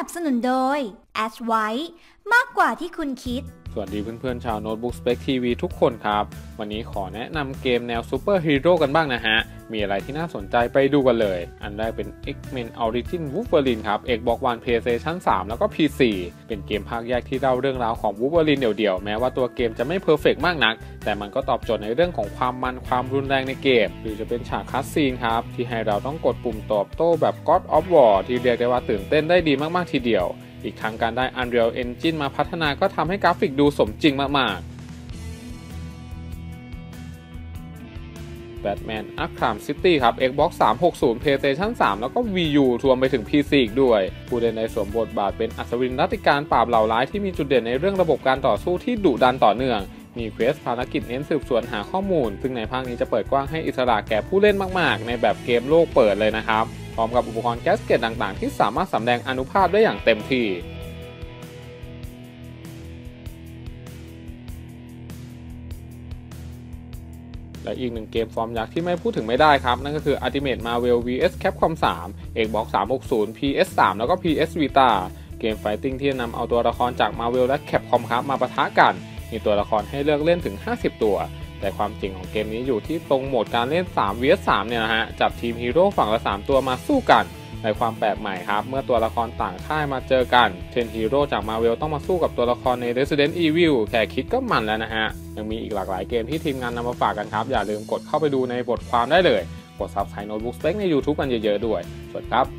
ับสนุนโดย a s w i t e มากกว่าที่คุณคิด วัสดีเพื่อนๆ ชาวโน้ตบุ๊กสเป c ทีวีทุกคนครับ วันนี้ขอแนะนำเกมแนวซูเปอร์ฮีโร่กันบ้างนะฮะ มีอะไรที่น่าสนใจไปดูกันเลย อันแรกเป็น X-Men Origin Wolverine ครับ Xbox One PlayStation 3 แล้วก็ PC เป็นเกมภาคแยกที่เล่าเรื่องราวของ Wolverine เดี่ยวๆ แม้ว่าตัวเกมจะไม่เพอร์เฟกมากนัก แต่มันก็ตอบโจทย์ในเรื่องของความมันความรุนแรงในเกม หรือจะเป็นฉากคัสซีนครับที่ให้เราต้องกดปุ่มตอบโต้แบบ God of War ที่เรียกได้ว่าตื่นเต้นได้ดีมากๆทีเดียว อีกทั้งการได้ Unreal Engine มาพัฒนาก็ทำให้กราฟิกดูสมจริงมากๆ Batman Arkham City ครับ Xbox 360 PlayStation 3 แล้วก็ Wii U รวมไปถึง PC อีกด้วย ผู้เล่นในสวมบทบาทเป็นอัศวินรัติการปราบเหล่าร้ายที่มีจุดเด่นในเรื่องระบบการต่อสู้ที่ดุดันต่อเนื่อง มีเควสภารกิจเน้นสืบสวนหาข้อมูล ซึ่งในภาคนี้จะเปิดกว้างให้อิสระแก่ผู้เล่นมาก ๆ ในแบบเกมโลกเปิดเลยนะครับ ร้อมกับอุปกรณ์แกสเกตต่างๆ ที่สามารถสำแดงอนุภาพได้อย่างเต็มที่และอีกหนึ่งเกมฟอร์มยักษ์ที่ไม่พูดถึงไม่ได้ครับ นั่นก็คือ Ultimate Marvel vs Capcom 3 Xbox 360 PS3 แล้วก็ PS Vita เกมไฟติ้งที่นำเอาตัวละครจาก Marvel และ Capcom ครับมาปะทะกัน มีตัวละครให้เลือกเล่นถึง 50 ตัว แต่ความจริงของเกมนี้อยู่ที่ตรงโหมดการเล่น 3 vs 3เนี่ยนะฮะ จับทีมฮีโร่ฝั่งละ 3 ตัวมาสู้กัน ในความแปลกใหม่ครับ เมื่อตัวละครต่างค่ายมาเจอกันเช่นฮีโร่จาก Marvel ต้องมาสู้กับตัวละครใน Resident Evil แค่คิดก็มันแล้วนะฮะ ยังมีอีกหลากหลายเกมที่ทีมงานนำมาฝากกันครับ อย่าลืมกดเข้าไปดูในบทความได้เลย กด Subscribe Notebook Spec ใน YouTube กันเยอะๆด้วยสวัสดีครับ